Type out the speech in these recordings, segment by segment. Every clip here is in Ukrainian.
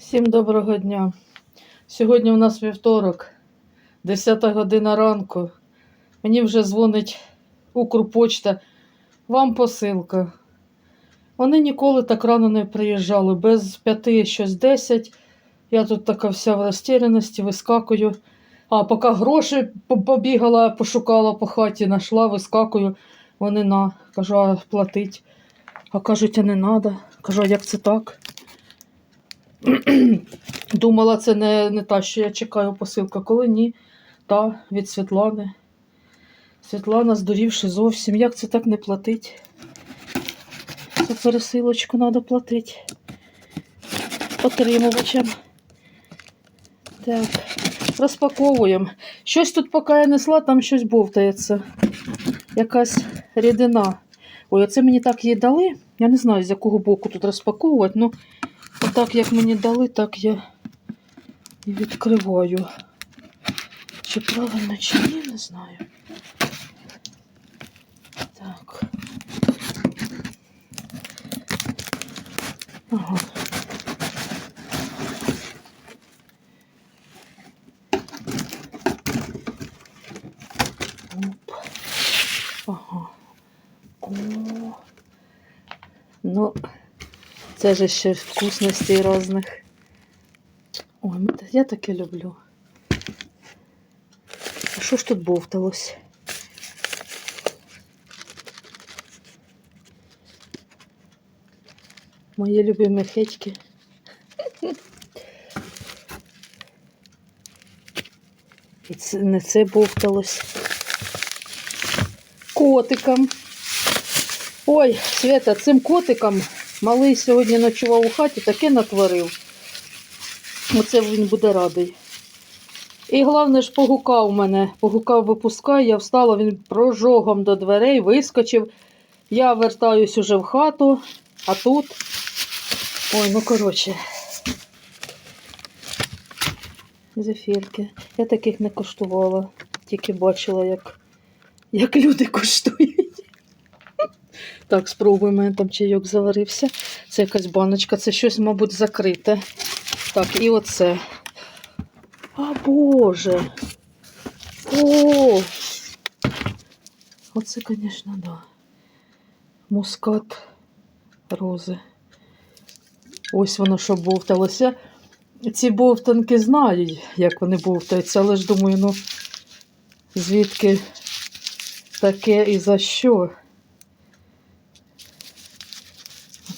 Всім доброго дня. Сьогодні у нас вівторок, 10 година ранку. Мені вже дзвонить Укрпочта. Вам посилка. Вони ніколи так рано не приїжджали. Без п'яти щось 10. Я тут така вся в розтіряності, вискакую. А поки гроші по- побігала, пошукала по хаті, знайшла, вискакую. Вони на. Кажу, а платить. А кажуть, а не треба. Кажу, а як це так? Думала, це не, не та, що я чекаю посилка. Коли ні, та від Світлани. Світлана, здурівши зовсім. Як це так не платить? За пересилочку треба платити. Отримувачем. Так, розпаковуємо. Щось тут, поки я несла, там щось бовтається. Якась рідина. Ой, оце мені так її дали. Я не знаю, з якого боку тут розпаковувати. Ну, отак, як мені дали, так я і відкриваю. Чи правильно, чи ні, не знаю. Так. Ага. Оп. Ага. О. Ну, це ж ще вкусностей різних. Ой, я таке люблю. А що ж тут бовталось? Мої любимі хетьки. І це, не це бовталось. Котикам. Ой, Света, цим котикам малий сьогодні ночував у хаті, таке натворив. Оце він буде радий. І головне ж погукав мене, погукав випускай, я встала, він прожогом до дверей, вискочив. Я вертаюсь уже в хату, а тут. Ой, ну коротше. Зефірки. Я таких не коштувала, тільки бачила, як, як люди коштують. Так, спробуємо, там чайок заварився. Це якась баночка, це щось, мабуть, закрите. Так, і оце. А Боже. О! Оце, звісно, да. Мускат рози. Ось воно що бовталося. Ці бовтанки знають, як вони бовтаються, але ж думаю, ну звідки таке і за що?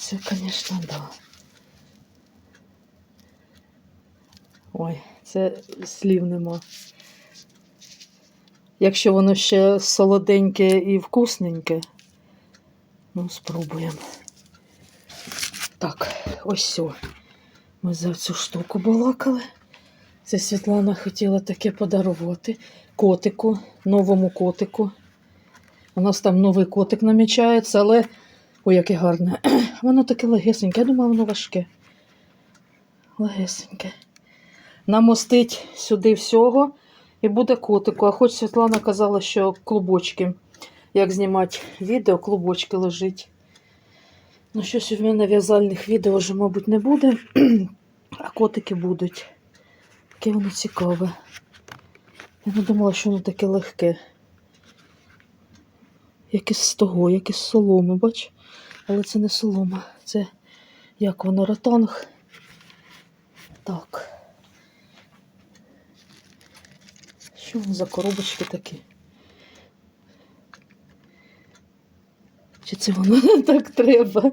Оце, звісно, да. Ой, це слів нема. Якщо воно ще солоденьке і вкусненьке, ну, спробуємо. Так, ось все. Ми за цю штуку балакали. Це Світлана хотіла таке подарувати котику, новому котику. У нас там новий котик намічається, але ой, яке гарне. Воно таке легесеньке. Я думала, воно важке. Легесеньке. Намостить сюди всього і буде котику. А хоч Світлана казала, що клубочки, як знімати відео, клубочки лежить. Ну, щось у мене в'язальних відео вже, мабуть, не буде, а котики будуть. Таке воно цікаве. Я не думала, що воно таке легке. Як із того, як із соломи, бач? Але це не солома, це як воно ротанг. Так. Що воно за коробочки такі? Чи це воно так треба?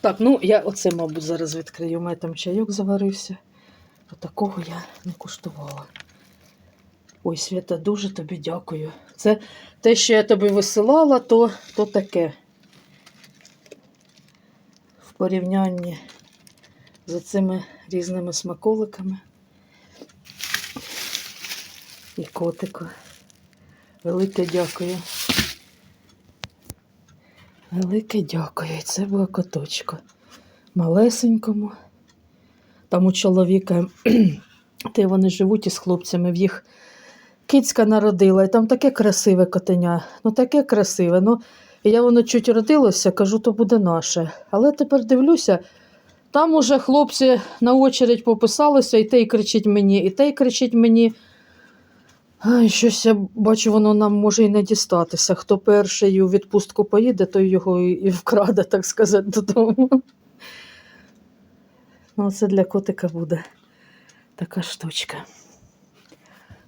Так, ну я оце, мабуть, зараз відкрию. У мене там чайок заварився. А такого я не куштувала. Ой, Свята, дуже тобі дякую. Це те, що я тобі висилала, то, то таке. Порівнянні з цими різними смаколиками. І котику. Велике дякую. Велике дякую. І Це була коточка. Малесенькому. Там у чоловіка, де вони живуть із хлопцями, в їх кицька народила, і там таке красиве котеня. Ну таке красиве. Ну, я воно чуть родилося, кажу, то буде наше. Але тепер дивлюся, Там уже хлопці на очередь пописалися, і той кричить мені, і той кричить мені. Ай, щось я бачу, воно нам може і не дістатися. Хто перший у відпустку поїде, той його і, вкраде, так сказати, додому. Ну, це для котика буде така штучка.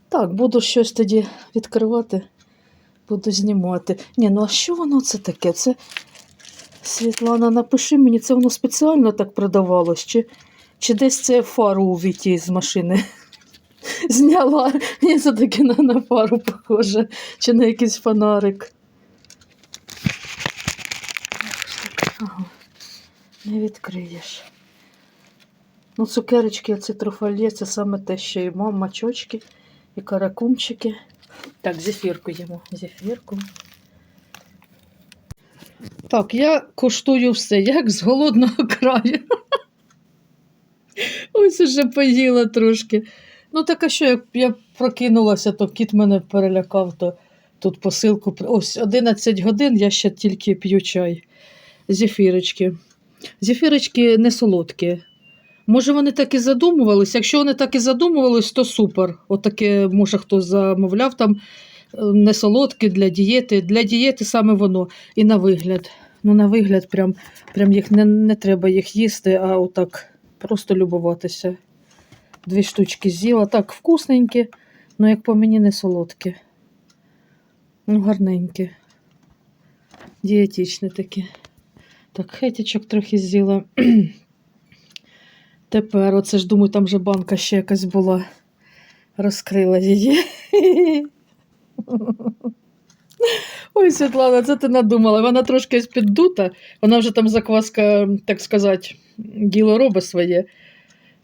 Так, буду щось тоді відкривати, буду знімати. Ні, ну а що воно це таке? Це Світлана, напиши мені, це воно спеціально так продавалось, чи, чи десь це фару у Віті з машини зняла. Мені це таке на, на фару похоже, чи на якийсь фонарик. Не відкриєш. Ну, цукерочки, це труфальє, це саме те, що і мама, чочки, і каракумчики. Так, зефірку їмо. Зефірку. Так, я коштую все, як з голодного краю. Ось уже поїла трошки. Ну, так а що, як я прокинулася, то кіт мене перелякав, то тут посилку. Ось 11 годин я ще тільки п'ю чай. Зефірочки. Зефірочки не солодкі. Може, вони так і задумувались. Якщо вони так і задумувались, то супер. Отаке, може, хто замовляв там е, не солодкі для дієти. Для дієти саме воно. І на вигляд. Ну, на вигляд, прям, прям їх не, не треба їх їсти, а отак просто любуватися. Дві штучки з'їла. Так, вкусненькі, ну як по мені не солодкі. Ну, гарненькі. Дієтичні такі. Так, хетічок трохи з'їла. Тепер, оце ж думаю, там же банка ще якась була. Розкрила її. Ой, Світлана, це ти надумала. Вона трошки піддута, вона вже там закваска, так сказати, діло робить своє.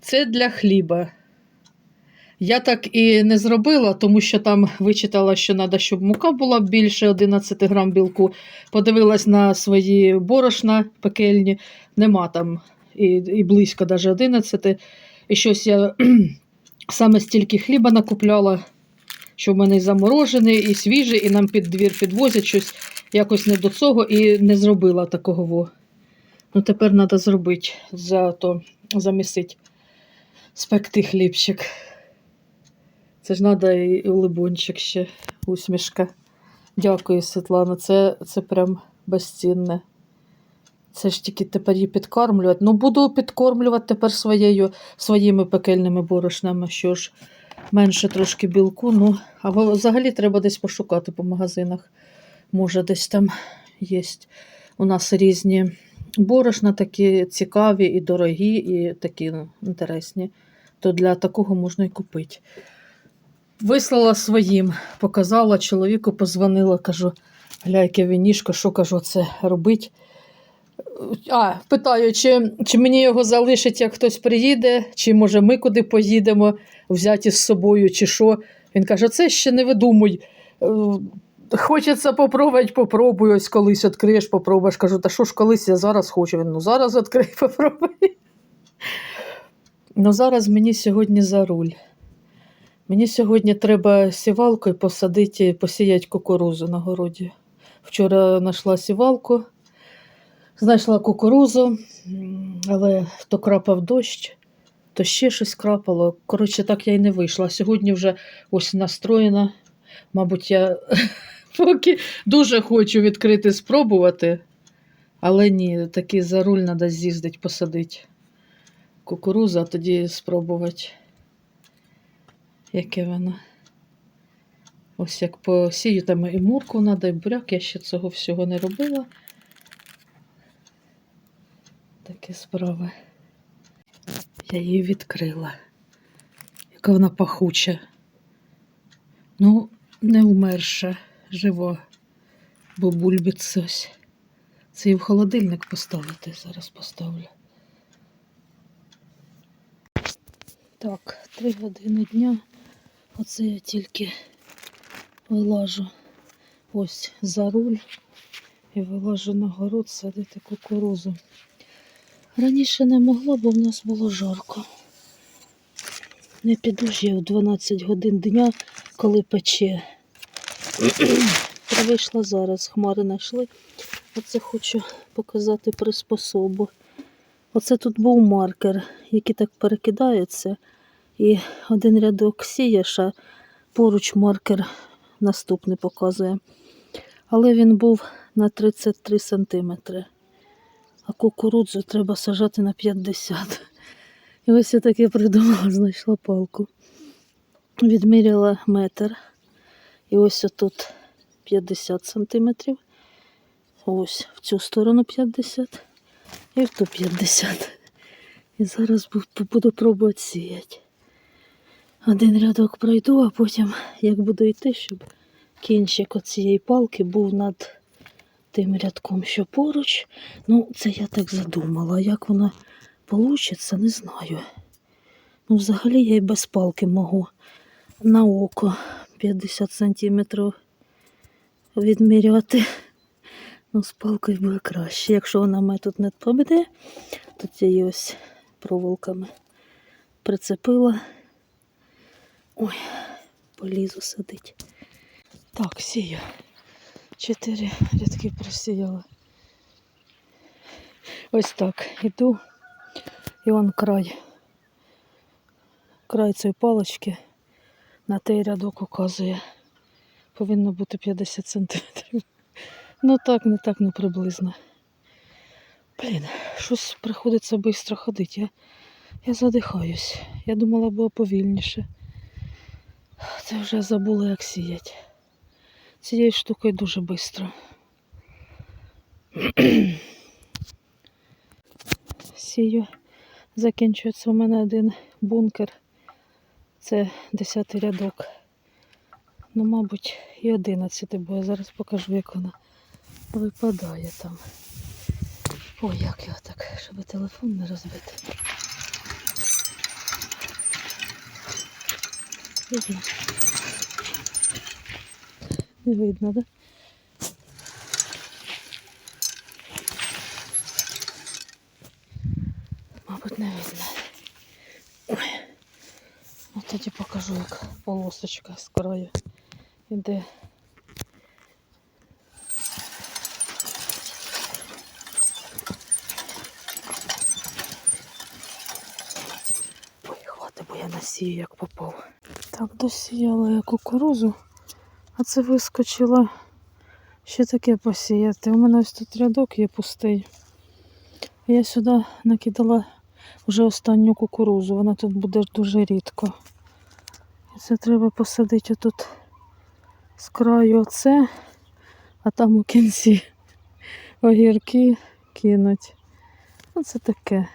Це для хліба. Я так і не зробила, тому що там вичитала, що треба, щоб мука була більше 11 грам білку. Подивилась на свої борошна пекельні, нема там і, і близько навіть 11. І щось я саме стільки хліба накупляла, що в мене і заморожений, і свіжий, і нам під двір підвозять щось якось не до цього і не зробила такого. Ну тепер треба зробити, за то, замісити, спекти хлібчик. Це ж треба і либончик ще, усмішка. Дякую, Світлана. Це, це прям безцінне. Це ж тільки тепер її підкормлювати. Ну, буду підкормлювати тепер своєю, своїми пекельними борошнами, що ж менше трошки білку. Ну, а взагалі треба десь пошукати по магазинах. Може, десь там є. У нас різні борошна такі цікаві і дорогі, і такі ну, інтересні. То для такого можна і купити. Вислала своїм, показала чоловіку, позвонила, кажу, гля, яке вінішко, що кажу, це робить. А, питаю, чи, чи мені його залишить, як хтось приїде, чи може ми куди поїдемо взяти з собою, чи що. Він каже, це ще не видумуй. Е, Хочеться попробувати, попробуй, ось колись відкриєш, попробуєш. Кажу, та що ж колись я зараз хочу. Він, ну зараз відкрий, попробуй. Ну зараз мені сьогодні за руль. Мені сьогодні треба сівалкою посадити, посіяти кукурузу на городі. Вчора знайшла сівалку, знайшла кукурузу, але то крапав дощ, то ще щось крапало. Коротше, так я й не вийшла. Сьогодні вже ось настроєна. Мабуть, я поки дуже хочу відкрити, спробувати, але ні, таки за руль треба з'їздити, посадити кукурузу, а тоді спробувати. Яке воно? Ось як посію, там і мурку треба, і буряк, я ще цього всього не робила. Такі справи. Я її відкрила. Яка вона пахуча. Ну, не вмерша, жива, бо бульбиться ось. Це і в холодильник поставити. Зараз поставлю. Так, три години дня. Оце я тільки вилажу ось за руль і вилажу на город садити кукурузу. Раніше не могла, бо в нас було жарко. Не піду ж я в 12 годин дня, коли пече. Вийшла зараз, хмари знайшли. Оце хочу показати приспособу. Оце тут був маркер, який так перекидається. І один рядок сієш, а поруч маркер наступний показує. Але він був на 33 сантиметри. А кукурудзу треба сажати на 50. І ось я таке придумала, знайшла палку. Відміряла метр. І ось отут 50 сантиметрів. Ось в цю сторону 50 і в ту 50. І зараз буду пробувати сіяти. Один рядок пройду, а потім, як буду йти, щоб кінчик оцієї палки був над тим рядком, що поруч. Ну, це я так задумала. Як воно вийде, не знаю. Ну, взагалі я і без палки можу на око 50 сантиметрів відміряти. Ну, з палкою буде краще. Якщо вона мене тут не победе, то цією ось проволоками прицепила. Ой, полізу садить. Так, сію. Чотири рядки просіяла. Ось так. Іду. І он край. Край цієї палочки на той рядок указує. Повинно бути 50 сантиметрів. Ну так, не так, ну приблизно. Блін, щось приходиться швидко ходити. Я, я задихаюсь. Я думала, було повільніше. Це вже забула, як сіяти. Цією штукою дуже швидко. Сію. Закінчується у мене один бункер. Це 10 рядок. Ну, мабуть, і 11, бо я зараз покажу, як вона випадає там. Ой, як його так, щоб телефон не розбити. Видно? Не видно, да? Мабуть, не видно. Ой. От тоді покажу, як полосочка з краю іде. Ой, хватить, бо я насію, як попав. Так, досіяла я кукурузу, а це вискочила ще таке посіяти. У мене ось тут рядок є пустий. Я сюди накидала вже останню кукурузу. Вона тут буде дуже рідко. І це треба посадити отут з краю оце, а там у кінці огірки кинуть. Оце таке.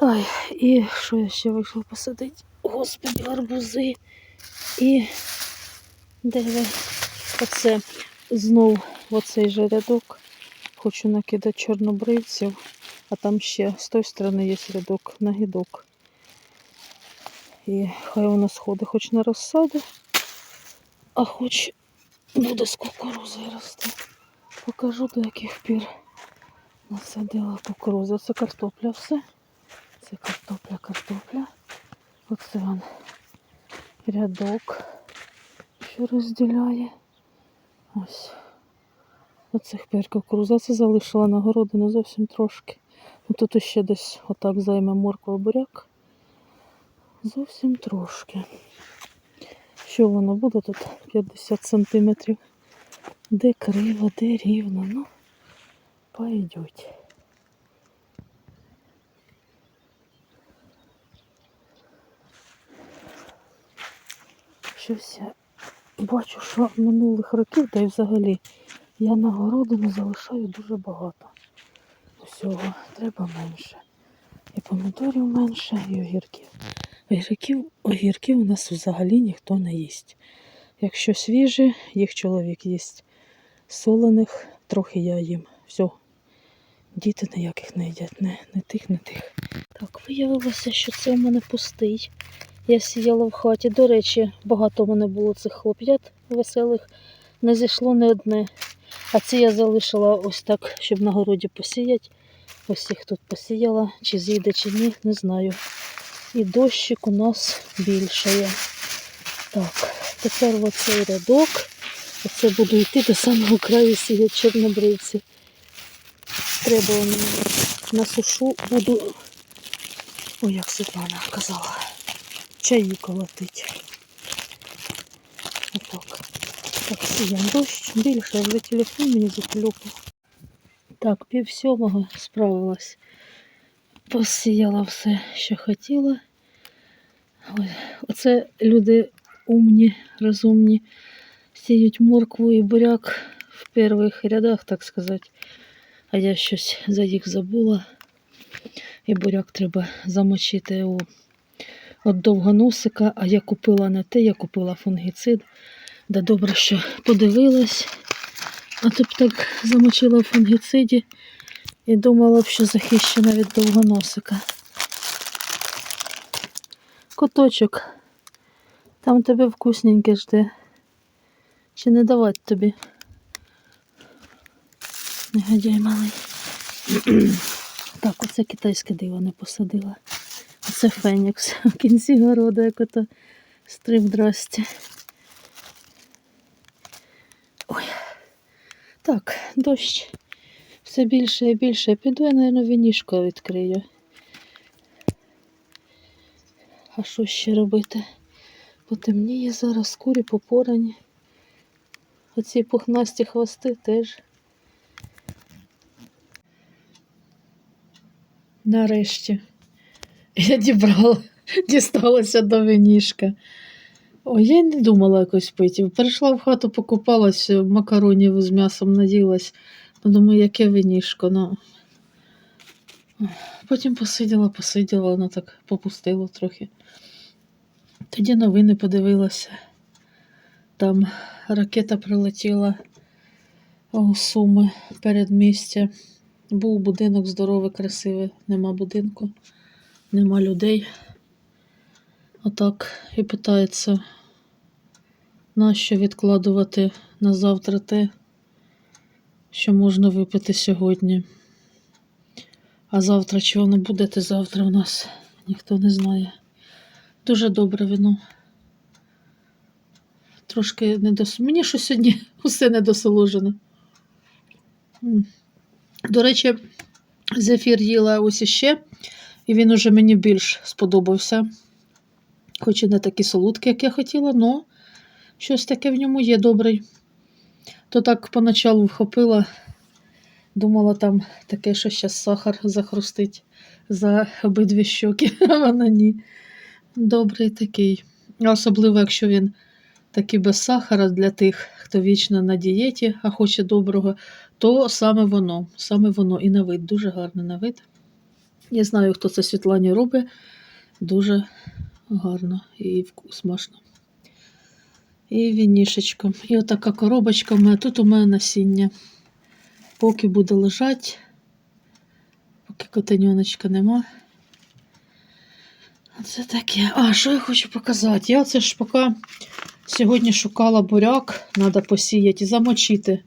Ой, і що я ще вийшла посадити? Господи, гарбузи. І де ви? Оце знов оцей же рядок. Хочу накидати чорнобривців, а там ще з тої сторони є рядок на гідок. І хай воно сходить хоч на розсаду, а хоч буде з кукурузою рости. Покажу до яких пір насадила кукурузу. Це картопля все. Це картопля, картопля. Оце он рядок, що розділяє. Ось. Оцих кукуруза. Це залишила на городину зовсім трошки. Ну, Тут ще десь отак займе морква буряк. Зовсім трошки. Що воно буде тут 50 сантиметрів. Де криво, де рівно. Ну, пойдуть. Щось я бачу, що минулих років, та й взагалі, я на городину залишаю дуже багато. Усього треба менше. І помідорів менше, і огірків. Огірків, огірків у нас взагалі ніхто не їсть. Якщо свіжі, їх чоловік їсть. Солених трохи я їм. Все. Діти ніяких не їдять, не, не тих, не тих. Так, виявилося, що це у мене пустий. Я сіяла в хаті. До речі, багато в мене було цих хлоп'ят веселих. Не зійшло не одне. А ці я залишила ось так, щоб на городі посіяти. Ось їх тут посіяла. Чи зійде, чи ні, не знаю. І дощик у нас більшає. Так, тепер оцей рядок. Оце буду йти до самого краю сіяти чорнобривці. Треба мені насушу, буду. Ой, як Світлана казала. Чаї колотить. Отак. Так, сіян дощ більше, вже телефон мені заклюпав. Так, пів сьомого справилась. Посіяла все, що хотіла. Ой, Оце люди умні, розумні. Сіють моркву і буряк в перших рядах, так сказати. А я щось за їх забула. І буряк треба замочити у от довгоносика, а я купила не те, я купила фунгіцид. Да добре, що подивилась. А то б так замочила в фунгіциді і думала б, що захищена від довгоносика. Коточок, там тебе вкусненьке жде. Чи не давати тобі? Негодяй малий. так, оце китайське диво не посадила. Оце Фенікс в кінці городу, як ото стриб здрасте. Ой. Так, дощ. Все більше і більше. Піду я, мабуть, вінішко відкрию. А що ще робити? Потемніє зараз, курі попорані. Оці пухнасті хвости теж. Нарешті. Я дібрала, дісталася до винішка. Ой, я й не думала якось пити. Перейшла в хату, покупалась, макаронів з м'ясом наділась. Ну, думаю, яке винішко. Ну. Потім посиділа, посиділа, воно так попустило трохи. Тоді новини подивилася. Там ракета прилетіла у Суми передмістя. Був будинок здоровий, красивий, нема будинку, нема людей. Отак і питається, нащо відкладувати на завтра те, що можна випити сьогодні. А завтра чого не буде, те завтра у нас ніхто не знає. Дуже добре вино. Трошки недос... Мені що сьогодні усе недосоложене. М. До речі, зефір їла ось іще, і він уже мені більш сподобався. Хоч і не такий солодкий, як я хотіла, але щось таке в ньому є добрий. То так поначалу вхопила, думала, там таке, що зараз сахар захрустить за обидві щоки, а вона ні. Добрий такий. Особливо, якщо він такий без сахара для тих, хто вічно на дієті, а хоче доброго, то саме воно, саме воно і на вид, дуже гарне на вид. Я знаю, хто це Світлані робить. Дуже гарно і смачно. І вінішечко. І отака коробочка в мене. Тут у мене насіння. Поки буде лежати, поки котеньоночка нема. Це таке. А, що я хочу показати? Я це ж поки сьогодні шукала буряк, треба посіяти і замочити.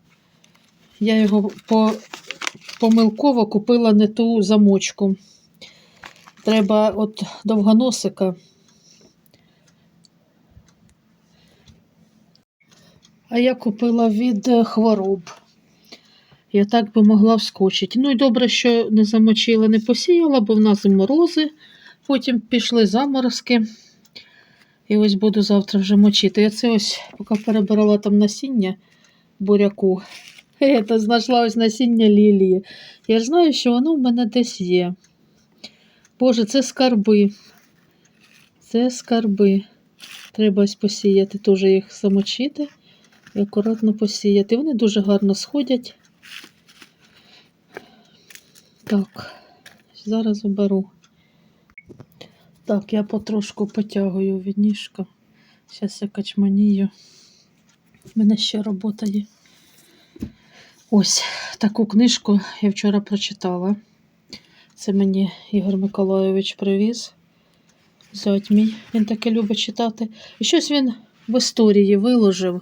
Я його по, помилково купила не ту замочку. Треба от довгоносика. А я купила від хвороб. Я так би могла вскочити. Ну і добре, що не замочила, не посіяла, бо в нас морози. Потім пішли заморозки. І ось буду завтра вже мочити. Я це ось, поки перебирала там насіння буряку. Та знайшла ось насіння лілії. Я ж знаю, що воно в мене десь є. Боже, це скарби. Це скарби. Треба ось посіяти, теж їх замочити і акуратно посіяти. Вони дуже гарно сходять. Так, зараз оберу. Так, я потрошку потягую від ніжка. Зараз я качманію. У мене ще робота є. Ось таку книжку я вчора прочитала. Це мені Ігор Миколайович привіз. Зять. Він таке любить читати. І щось він в історії виложив.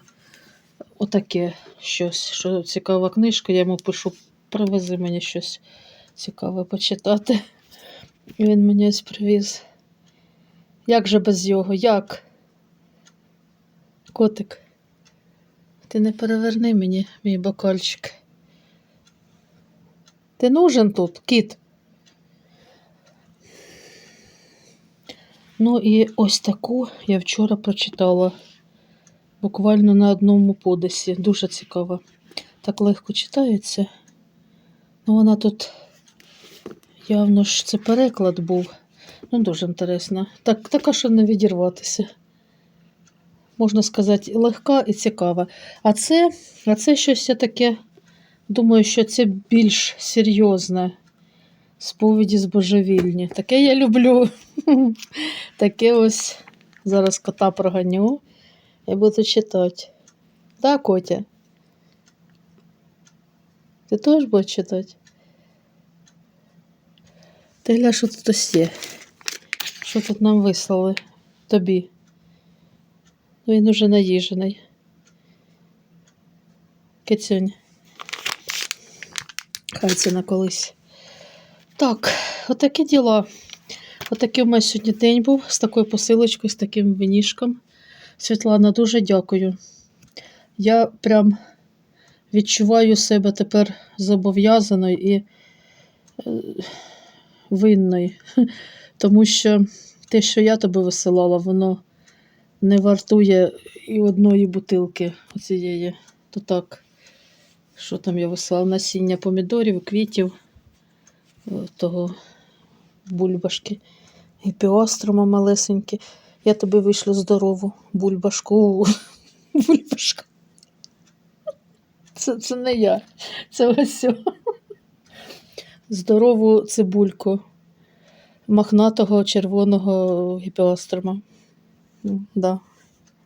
Отаке щось, що цікава книжка. Я йому пишу, привези мені щось цікаве почитати. І він мені ось привіз. Як же без його? Як? Котик. Ти не переверни мені, мій бокольчик. Ти нужен тут, кіт. Ну і ось таку я вчора прочитала буквально на одному подисі. Дуже цікаво. Так легко читається. Ну, вона тут явно ж це переклад був. Ну, дуже інтересно. Так, така, що не відірватися. Можна сказати, легка і цікава. А це, а це щось таке, думаю, що це більш серйозне. Сповіді з божевільні. Таке я люблю. Таке ось зараз кота проганю і буду читати. Так, Котя? Ти теж будеш читати? Ти гля, що тут ось є? Що тут нам вислали? Тобі? Ну, він уже наїжений. Кицюнь. Хай це на колись. Так, отакі діла. Отакий у мене сьогодні день був з такою посилочкою, з таким винішком. Світлана, дуже дякую. Я прям відчуваю себе тепер зобов'язаною і е, винною, тому що те, що я тобі висилала, воно не вартує і одної бутилки оцієї. То так, що там я висилала? Насіння помідорів, квітів, е, того бульбашки і піострома малесенькі. Я тобі вишлю здорову бульбашку. Бульбашку. Це, це не я. Це ось. Здорову цибульку мохнатого червоного гіпіострома. Ну, Да.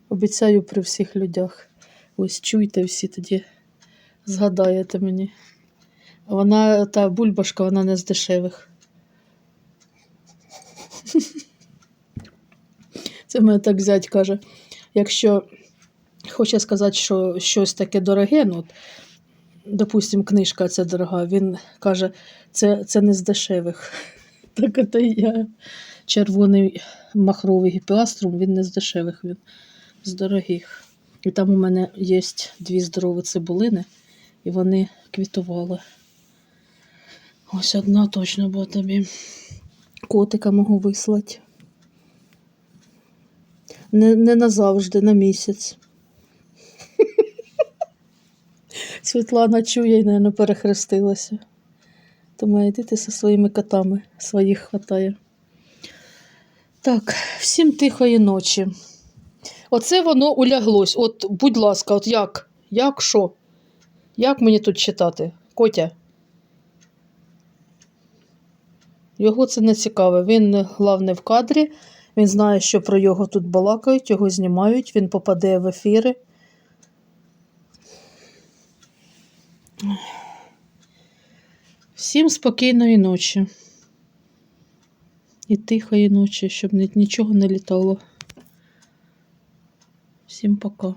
Обіцяю при всіх людях. Ось чуйте всі тоді згадаєте мені. Вона, та бульбашка, вона не з дешевих. Це мене так зять каже. Якщо хоче сказати, що щось таке дороге, ну, от, допустим, книжка ця дорога, він каже, це, це не з дешевих. Так от і я. Червоний махровий гіпіаструм, він не з дешевих, він з дорогих. І там у мене є дві здорові цибулини, і вони квітували. Ось одна точно була тобі. Котика можу вислати. Не, не назавжди, на місяць. Світлана чує і, мабуть, перехрестилася. То має діти зі своїми котами своїх хватає. Так, всім тихої ночі. Оце воно уляглось. От, будь ласка, от як? Як що? Як мені тут читати? Котя? Його це не цікаве. Він головне в кадрі. Він знає, що про його тут балакають, його знімають, він попаде в ефіри. Всім спокійної ночі. І тихої ночі, щоб ні- нічого не літало. Всім пока.